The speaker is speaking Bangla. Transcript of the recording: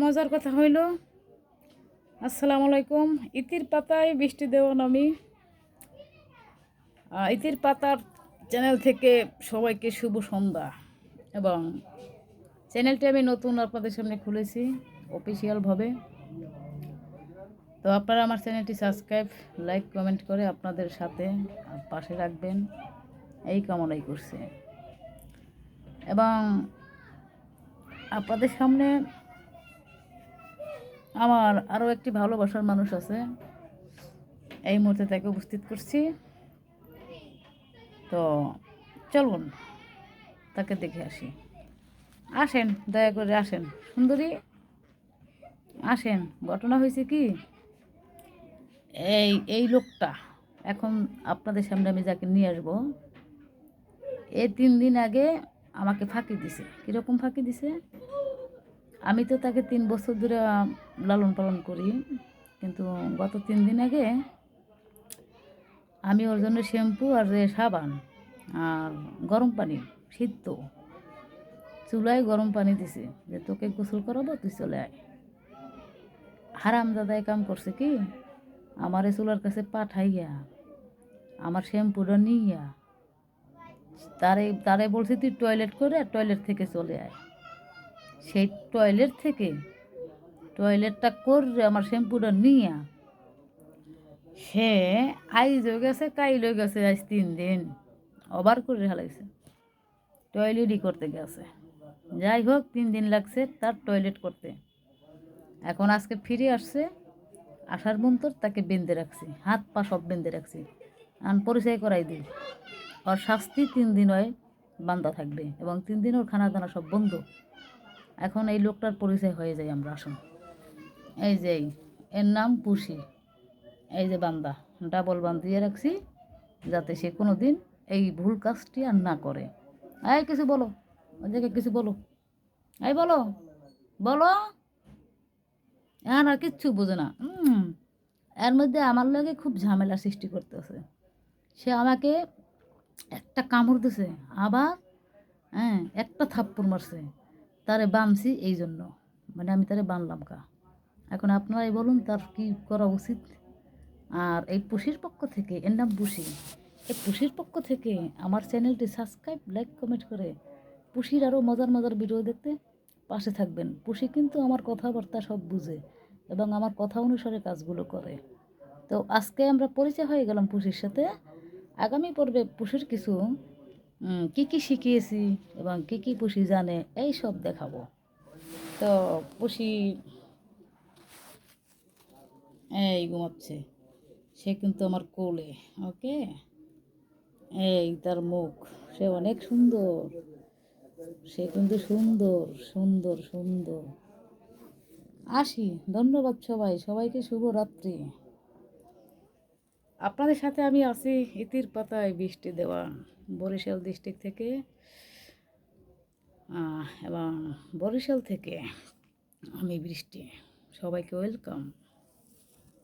মজার কথা হইল, আসসালামু আলাইকুম। ইতির পাতায় বৃষ্টি দেওয়ান আমি ইতির পাতার চ্যানেল থেকে সবাইকে শুভ সন্ধ্যা। এবং চ্যানেলটি আমি নতুন আপনাদের সামনে খুলেছি অফিসিয়ালভাবে। তো আপনারা আমার চ্যানেলটি সাবস্ক্রাইব, লাইক, কমেন্ট করে আপনাদের সাথে পাশে রাখবেন। এই কামনাই করছে। এবং আপনাদের সামনে আমার আরও একটি ভালোবাসার মানুষ আছে। এই মুহূর্তে তাকে উপস্থিত করছি। তো চলুন, তাকে দেখে আসি। আসেন, দয়া করে আসেন। সুন্দরী, আসেন। ঘটনা হয়েছে কি? এই এই লোকটা, এখন আপনাদের সামনে আমি যাকে নিয়ে আসব এই তিন দিন আগে আমাকে ফাঁকি দিছে। কীরকম ফাঁকি দিছে? আমি তো তাকে তিন বছর ধরে লালন পালন করি। কিন্তু গত তিন দিন আগে আমি ওর জন্য শ্যাম্পু আর সাবান আর গরম পানি শীত চুলায় গরম পানি দিছে যে তোকে গোসল করাবো, তুই চলে আয়। হারাম দাদায় কাম করছে কি? আমার এই চুলার কাছে পাঠাইয়া, আমার শ্যাম্পুটা নিয়ে নিয়া, তারে তারে বলছি তুই টয়লেট করে, টয়লেট থেকে চলে আয়। সেই টয়লেট থেকে, টয়লেটটা করে আমার শ্যাম্পুটা নিয়া। সে আইজ হয়ে গেছে, কাইল হয়ে গেছে আজ তিন দিন। অবার করে হালাইছে। টয়লেটই করতে গেছে। যাই হোক, তিন দিন লাগছে তার টয়লেট করতে। এখন আজকে ফিরে আসছে, আসার মন্তর তাকে বেঁধে রাখছি। হাত পা সব বেঁধে রাখছি। আন পরিচয় করাই দিই। ওর শাস্তি তিন দিন হয় বান্দা থাকবে এবং তিন দিন ওর খানা দানা সব বন্ধ। এখন এই লোকটার পরিচয় হয়ে যায় আমরা, আসুন। এই যে, এর নাম পুষি। এই যে বান্দা ডাবল বান দিয়ে রাখছি, যাতে সে কোনো দিন এই ভুল কাজটি আর না করে। এই কিছু বলো ওই জায়গায় কিছু বলো। এই বলো বলো। এখন আর কিচ্ছু বোঝে না। এর মধ্যে আমার লাগে খুব ঝামেলা সৃষ্টি করতেছে। সে আমাকে একটা কামড় দিছে, আবার হ্যাঁ একটা থাপ্পড় মারছে। তারে বানছি এই জন্য মানে আমি তারে বানলাম কা। এখন আপনারাই বলুন তার কি করা উচিত। আর এই পুষির পক্ষ থেকে, এর নাম পুষি। এই পুষির পক্ষ থেকে আমার চ্যানেলটি সাবস্ক্রাইব, লাইক, কমেন্ট করে পুষির আরও মজার মজার ভিডিও দেখতে পাশে থাকবেন। পুষি কিন্তু আমার কথাবার্তা সব বুঝে এবং আমার কথা অনুসারে কাজগুলো করে। তো আজকে আমরা পরিচয় হয়ে গেলাম পুষির সাথে। আগামী পর্বে পুষির কিছু কি কি শিখিয়েছি এবং কি কি পুষি জানে, এই সব দেখাবো। তো পুষি এই ঘুমাচ্ছে, সে কিন্তু আমার কোলে, ওকে? এই তার মুখ, সে অনেক সুন্দর, সে কিন্তু সুন্দর সুন্দর সুন্দর। আসি, ধন্যবাদ সবাই, সবাইকে শুভরাত্রি। আপনাদের সাথে আমি আছি ইতির পাতায় বৃষ্টি দেওয়া, বরিশাল ডিস্ট্রিক্ট থেকে এবং বরিশাল থেকে আমি বৃষ্টি। সবাইকে ওয়েলকাম।